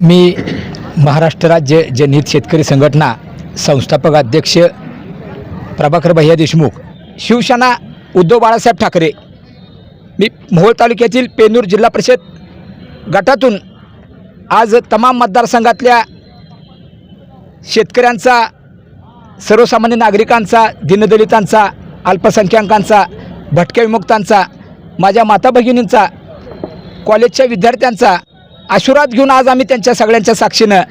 मी महाराष्ट्र राज्य जनहित शेतकरी संघटना संस्थापक अध्यक्ष प्रभाकर भैया देशमुख शिवसेना उद्धव बाळासाहेब ठाकरे मी मोहोळ तालुक्यातील पेनूर जिल्हा परिषद गटातून आज तमाम मतदारसंघातल्या शेतकऱ्यांचा सर्वसामान्य नागरिकांचा दीनदलितांचा अल्पसंख्याकांचा भटक्या विमुक्तांचा माझ्या माता भगिनींचा कॉलेजच्या विद्यार्थ्यांचा आशीर्वाद घेऊन आज आम्ही त्यांच्या सगळ्यांच्या साक्षीनं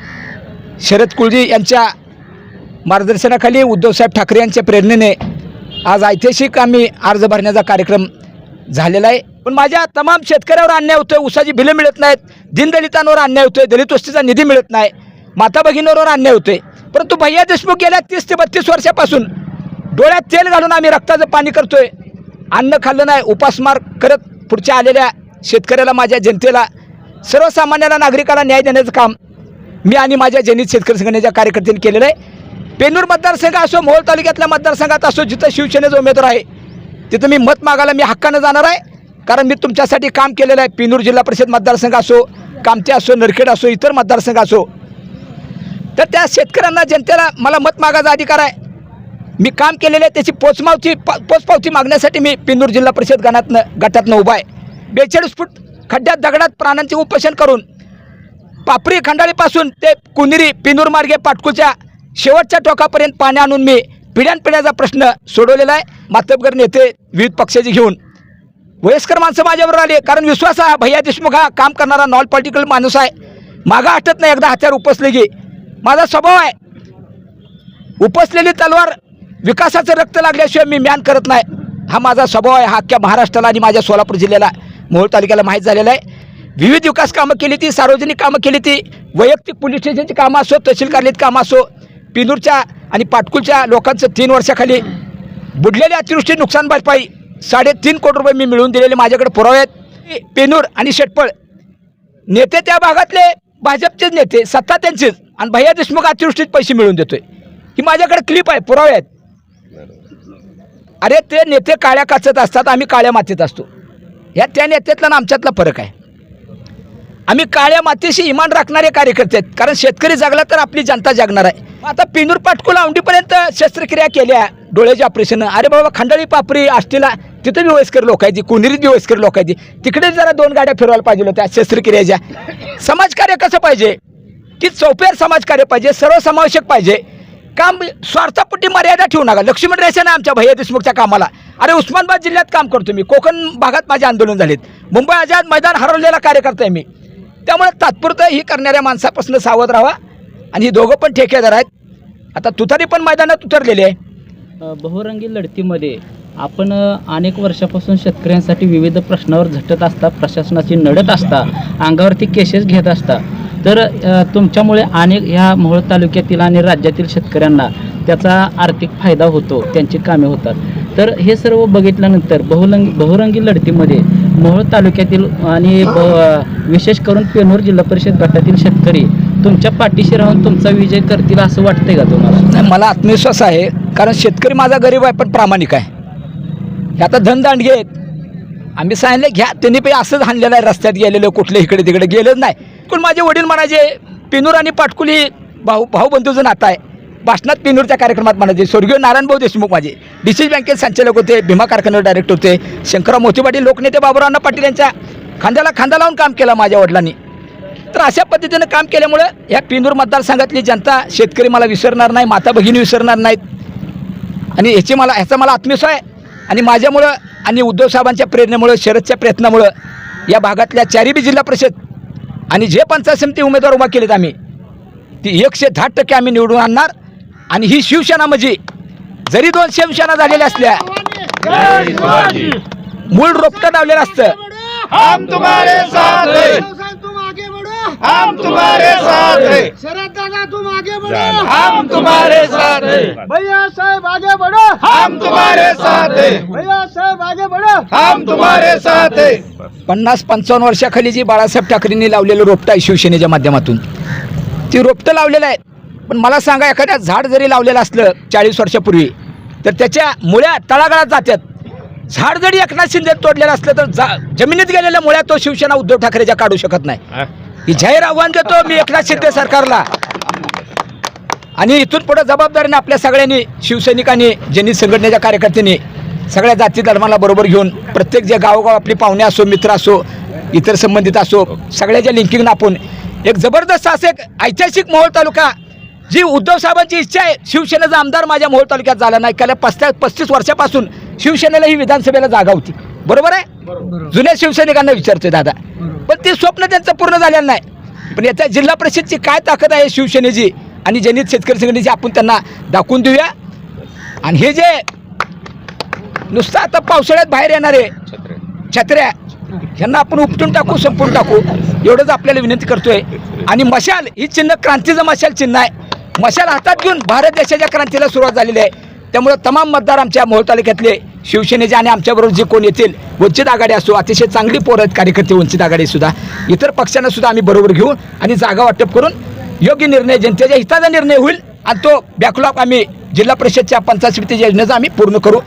शरद कुळजी यांच्या मार्गदर्शनाखाली उद्धवसाहेब ठाकरे यांच्या प्रेरणेने आज ऐतिहासिक आम्ही अर्ज भरण्याचा कार्यक्रम झालेला आहे. पण माझ्या तमाम शेतकऱ्यावर अन्याय होतोय उसाची बिलं मिळत नाहीत दीनदलितांवर अन्याय होतोय दलित वस्तीचा निधी मिळत नाही माता भगिनीवर अन्याय होतोय. परंतु भैया देशमुख गेल्या तीस ते बत्तीस वर्षापासून डोळ्यात तेल घालून आम्ही रक्ताचं पाणी करतोय. अन्न खाल्लं नाही उपासमार करत पुढच्या आलेल्या शेतकऱ्याला माझ्या जनतेला सर्वसामान्याला नागरिकाला न्याय देण्याचं काम मी आणि माझ्या जनित शेतकरी संघटनेच्या कार्यकर्त्यांनी केलेलं आहे. पेनूर मतदारसंघ असो मोहोळ तालुक्यातल्या मतदारसंघात असो जिथं शिवसेनेचा उमेदवार आहे तिथं मी मत मागायला मी हक्कानं जाणार आहे. कारण मी तुमच्यासाठी काम केलेलं आहे. पेनूर जिल्हा परिषद मतदारसंघ असो कामते असो नरखेड असो इतर मतदारसंघ असो. तर त्या शेतकऱ्यांना जनतेला मला मत मागायचा अधिकार आहे. मी काम केलेलं आहे. त्याची पोचमावची पा पोचपावती मागण्यासाठी मी पेनूर जिल्हा परिषद गणातनं गटातनं उभा आहे. बेचाळीस फूट खड्ड्यात दगडात प्राण्यांचे उपोषण करून पापरी खंडाळीपासून ते कुनिरी पिनूर मार्गे पाटकूच्या शेवटच्या टोकापर्यंत पाणी आणून मी पिढ्यानपिढ्याचा प्रश्न सोडवलेला आहे. मातबगर नेते विविध पक्षाचे घेऊन. वयस्कर माणसं माझ्यावर आले कारण विश्वास हा भैया देशमुख हा काम करणारा नॉन पॉलिटिकल माणूस आहे. मागा हटत नाही एकदा हत्यार उपसले की. माझा स्वभाव आहे. उपसलेली तलवार विकासाचं रक्त लागल्याशिवाय मी म्यान करत नाही. हा माझा स्वभाव आहे. हा अख्ख्या महाराष्ट्राला आणि माझ्या सोलापूर जिल्ह्याला मोहोळ तालुक्याला माहीत झालेलं आहे. विविध विकास कामं केली ती सार्वजनिक कामं केली ती वैयक्तिक पोलीस स्टेशनची कामं असो तहसील कार्यालयात कामं असो पिनूरच्या आणि पाटकुलच्या लोकांचं तीन वर्षाखाली बुडलेल्या अतिवृष्टी नुकसान भरपाई साडेतीन कोटी रुपये मी मिळवून दिलेले माझ्याकडे पुरावे आहेत. पेनूर आणि शेटपळ नेते त्या भागातले भाजपचेच नेते सत्ता त्यांचेच आणि भैया देशमुख अतिवृष्टीत पैसे मिळवून देतोय. ही माझ्याकडे क्लिप आहे पुरावे आहेत. अरे ते नेते काळ्या काचत असतात आम्ही काळ्या मातीत असतो. ह्या त्या नेत्यातला आणि आमच्यातला फरक आहे. आम्ही काळ्या मातीशी इमान राखणारे कार्यकर्ते आहेत. कारण शेतकरी जगला तर आपली जनता जगणार आहे. आता पिनूर पाटकुला औंडीपर्यंत शस्त्रक्रिया केल्या. डोळ्याचे ऑपरेशन. अरे बाबा खंडाळी पापरी आष्टीला. तिथं बी वयस्कर लोक आहेत. कुंदिरीत बी वयस्कर लोक आहेत. तिकडे जरा दोन गाड्या फिरवायला पाहिजे होत्या. शस्त्रक्रियाच्या समाजकार्य कसं पाहिजे? की चौपेर समाजकार्य पाहिजे. सर्वसमावेशक पाहिजे. काम स्वार्थापुटी मर्यादा ठेवू नका. लक्ष्मण रेषा आहे आमच्या भैया देशमुखच्या कामाला. अरे उस्मानाबाद जिल्ह्यात काम करतो मी. कोकण भागात माझे आंदोलन झालेत. मुंबई आझाद मैदान हरवलेला कार्यकर्ता आहे मी. त्यामुळे तात्पुरतं ही करणाऱ्या माणसापासून सावध राहा आणि ही दोघं पण ठेकेदार आहेत. आता तुतारी पण मैदानात उतरलेली आहे. बहुरंगी लढतीमध्ये आपण अनेक वर्षापासून शेतकऱ्यांसाठी विविध प्रश्नावर झटत असता प्रशासनाची नडत असता अंगावरती केसेस घेत असता. तर तुमच्यामुळे अनेक ह्या मोहोळ तालुक्यातील आणि राज्यातील शेतकऱ्यांना त्याचा आर्थिक फायदा होतो त्यांची कामे होतात. तर हे सर्व बघितल्यानंतर बहुलंगी बहुरंगी लढतीमध्ये मोहोळ तालुक्यातील आणि ब- विशेष करून पेनूर जिल्हा परिषद गटातील शेतकरी तुमच्या पाठीशी राहून तुमचा विजय करतील असं वाटतंय का तुम्हाला? मला आत्मविश्वास आहे. कारण शेतकरी माझा गरीब आहे पण प्रामाणिक आहे. हे आता धनदांडगे आहेत. आम्ही सांगितलं घ्या त्यांनी पण असंच हाणलेलं आहे रस्त्यात गेलेलं कुठले इकडे तिकडे गेलंच नाही. पण माझे वडील म्हणायचे पिनूर आणि पाटकुली भाऊ भाऊबंधूचं नातं आहे. भाषणात पिनूरच्या कार्यक्रमात म्हणायचे स्वर्गीय नारायणभाऊ देशमुख माझे डी सी बँकेत संचालक होते भीमा कारखान्यावर डायरेक्टर होते शंकरराव मोती पाटील लोकनेते बाबुराव पाटील यांच्या खांद्याला खांदा लावून काम केलं माझ्या वडिलांनी. तर अशा पद्धतीनं काम केल्यामुळं या पिंदूर मतदारसंघातली जनता शेतकरी मला विसरणार नाही माता भगिनी विसरणार नाहीत. आणि ह्याची मला ह्याचा मला आत्मविश्वास आहे. आणि माझ्यामुळं आणि उद्धवसाहेबांच्या प्रेरणेमुळं शरदच्या प्रयत्नामुळं या भागातल्या चारीबी जिल्हा परिषद आणि जे पंचायत समिती उमेदवार उभा केलेत आम्ही ती एकशे दहा टक्के आम्ही निवडून आणणार. आणि ही शिवसेना म्हणजे जरी दोन शिवसेना झालेल्या असल्या मूळ रोपटं लावलेलं असतं. हम तुम्हारे साथ हैं. तुम आगे बढ़ो हम तुम्हारे साथ हैं. शरद दादा तुम आगे बढ़ो हम तुम्हारे साथ हैं. भैया साहब आगे बढ़ो हम तुम्हारे साथ हैं. भैया साहब आगे बढ़ो हम तुम्हारे साथ हैं. पन्नास पंचावन्न वर्षाखाली जी बाळासाहेब ठाकरेंनी लावलेलं रोपटं आहे शिवसेनेच्या माध्यमातून. ती रोपटं लावलेलं आहे पण मला सांगा एखाद्या झाड जरी लावलेलं असलं चाळीस वर्षापूर्वी तर त्याच्या मुळ्या तळागाळात जातात झाड जरी एकनाथ शिंदे तोडलेलं असलं तर जा जमिनीत गेलेल्या मुळ्या तो शिवसेना उद्धव ठाकरेच्या काढू शकत नाही. ही. जाहीर आव्हान देतो मी एकनाथ शिंदे सरकारला. आणि इथून पुढे जबाबदारीने आपल्या सगळ्यांनी शिवसैनिकांनी ज्यांनी संघटनेच्या कार्यकर्त्यांनी सगळ्या जाती धर्माला बरोबर घेऊन प्रत्येक जे गावोगाव आपली पाहुणे असो मित्र असो इतर संबंधित असो सगळ्याच्या लिंकिंग आपण एक जबरदस्त असं एक ऐतिहासिक मोहोळ तालुका जी उद्धव साहेबांची इच्छा आहे शिवसेनेचा आमदार माझ्या मोहोळ तालुक्यात झाला नाही. गेल्या पस्त्या पस्तीस वर्षापासून शिवसेनेला ही विधानसभेला जागा होती. बरोबर आहे? जुन्या शिवसैनिकांना विचारतोय दादा. पण ते स्वप्न त्यांचं पूर्ण झालेलं नाही. पण याच्या जिल्हा परिषदची काय ताकद आहे शिवसेनेची आणि ज्यांनी शेतकरी संघटनेची आपण त्यांना दाखवून देऊया. आणि हे जे नुसतं आता पावसाळ्यात बाहेर येणारे छत्र्या ह्यांना आपण उपटून टाकू संपून टाकू एवढंच आपल्याला विनंती करतोय. आणि मशाल ही चिन्ह क्रांतीचं मशाल चिन्ह आहे. मशाल हातात घेऊन भारत देशाच्या क्रांतीला सुरुवात झालेली आहे. त्यामुळं तमाम मतदार आमच्या मोहोळ तालुक्यातले शिवसेनेचे आणि आमच्याबरोबर जे कोण येतील वंचित आघाडी असो अतिशय चांगली पोरं आहेत कार्यकर्ते वंचित आघाडीसुद्धा इतर पक्षांना सुद्धा आम्ही बरोबर घेऊन आणि जागा वाटप करून योग्य निर्णय जनतेच्या हिताचा निर्णय होईल आणि तो बॅकलॉग आम्ही जिल्हा परिषदच्या पंचायत समितीच्या योजनेचा आम्ही पूर्ण करू.